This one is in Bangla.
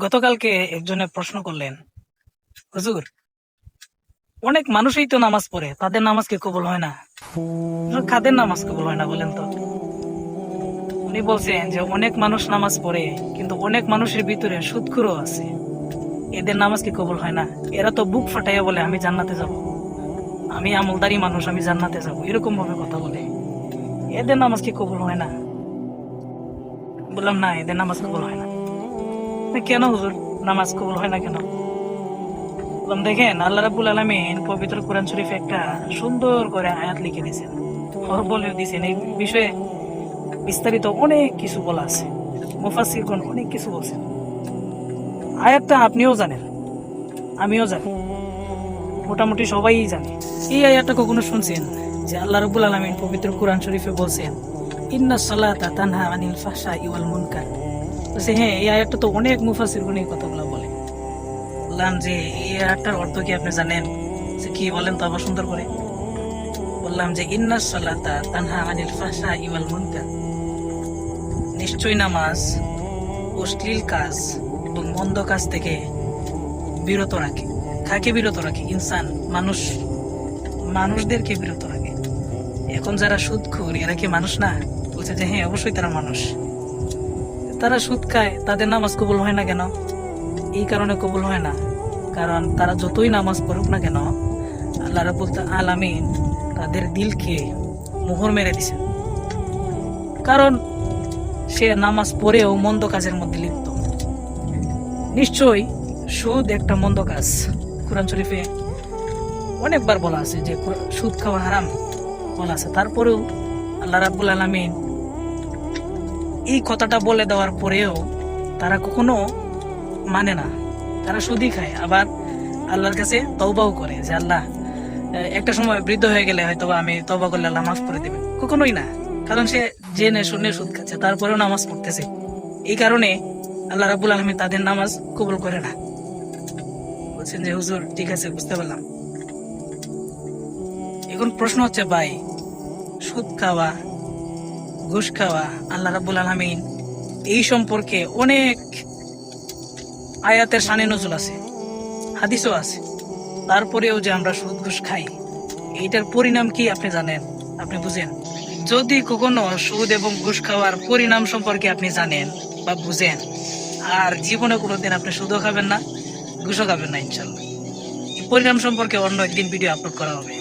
গতকালকে একজনে প্রশ্ন করলেন, হুজুর, অনেক মানুষই তো নামাজ পড়ে, তাদের নামাজ কি কবুল হয় না? কাদের নামাজ কবুল হয় না বলেন তো? উনি বলছেন যে, অনেক মানুষ নামাজ পড়ে, কিন্তু অনেক মানুষের ভিতরে সুদখুরও আছে। এদের নামাজ কি কবুল হয় না? এরা তো বুক ফাটাইয়া বলে, আমি জান্নাতে যাব। আমি আমলদারি মানুষ, আমি জান্নাতে যাব। এরকম ভাবে কথা বলে। এদের নামাজ কি কবুল হয় না? বললাম, না, এদের নামাজ কবুল হয় না। কেন হুজুর নামাজ কবুল হয় না কেন? দেখেন, আল্লাহ রাব্বুল আলামিন পবিত্র কোরআন শরীফে একটা সুন্দর করে আয়াত লিখে দিয়েছেন। বলে দিয়েছেন। এই বিষয়ে বিস্তারিত অনেক কিছু বলা আছে। মুফাসসিরগণ অনেক কিছু বলছেন। আয়াতটা আপনিও জানেন, আমিও জানি। মোটামুটি সবাই জানে। এই আয়াতটা কখনো শুনছেন যে আল্লাহ রাব্বুল আলামিন পবিত্র কোরআন শরীফে বলছেন, ইন্না সালাতা তানহা আনিল ফাহশা ওয়াল মুনকার। বলছে হ্যাঁ এই আয়াতটা তো অনেক এই কথাগুলো বলে। বললাম যে এই আয়াতটার অর্থ কি আপনি জানেন? কি বলেন তো আবার সুন্দর করে। বললাম যে, ইন্না সালাতা তানহা আনিল ফাহশা মুনকার। নিশ্চয় নামাজ অশ্লীল কাজ এবং মন্দ কাজ থেকে বিরত রাখে। কাকে বিরত রাখে? ইনসান, মানুষ, মানুষদেরকে বিরত রাখে। এখন যারা সুদ এরা কি মানুষ না? বলছে যে হ্যাঁ অবশ্যই তারা মানুষ। তারা সুদ খায়, তাদের নামাজ কবুল হয় না কেন? এই কারণে কবুল হয় না। কারণ তারা যতই নামাজ পড়ুক না কেন, আল্লাহ রাবুল আলামিন তাদের দিলকে মোহর মেরে দিছে কারণ সে নামাজ পড়েও মন্দ কাজের মধ্যে লিপ্ত। নিশ্চয়ই সুদ একটা মন্দ কাজ। কোরআন শরীফে অনেকবার বলা আছে যে সুদ খাওয়া হারাম বলা আছে। তারপরেও আল্লাহ রাব্বুল আলামিন এই কথাটা বলে দেওয়ার পরেও তারা কখনো মানে না। তারা সুদই খায়। আবার আল্লাহর কাছে তওবাও করে যে, আল্লাহ একটা সময় বৃদ্ধ হয়ে গেলে হয়তো আমি তবা করলে আল্লাহ মাফ করে দেবে কখনোই না। কারণ সে জেনে শুনে সুদ খাচ্ছে, তারপরেও নামাজ পড়তেছে। এই কারণে আল্লাহ রাব্বুল আলমী তাদের নামাজ কবুল করে না। বলছেন যে, হুজুর, ঠিক আছে, বুঝতে পারলাম। এখন প্রশ্ন হচ্ছে, ভাই, সুদ খাওয়া ঘুষ খাওয়া, আল্লাহ রাব্বুল আলমিন এই সম্পর্কে অনেক আয়াতের সানে নজুল আছে, হাদিসও আছে। তারপরেও যে আমরা সুদ ঘুষ খাই, এইটার পরিণাম কি আপনি জানেন? আপনি বুঝেন? যদি কখনো সুদ এবং ঘুষ খাওয়ার পরিণাম সম্পর্কে আপনি জানেন বা বুঝেন, আর জীবনে কোনোদিন আপনি সুদও খাবেন না, ঘুষও খাবেন না ইনশাল্লাহ। পরিণাম সম্পর্কে অন্য একদিন ভিডিও আপলোড করা হবে।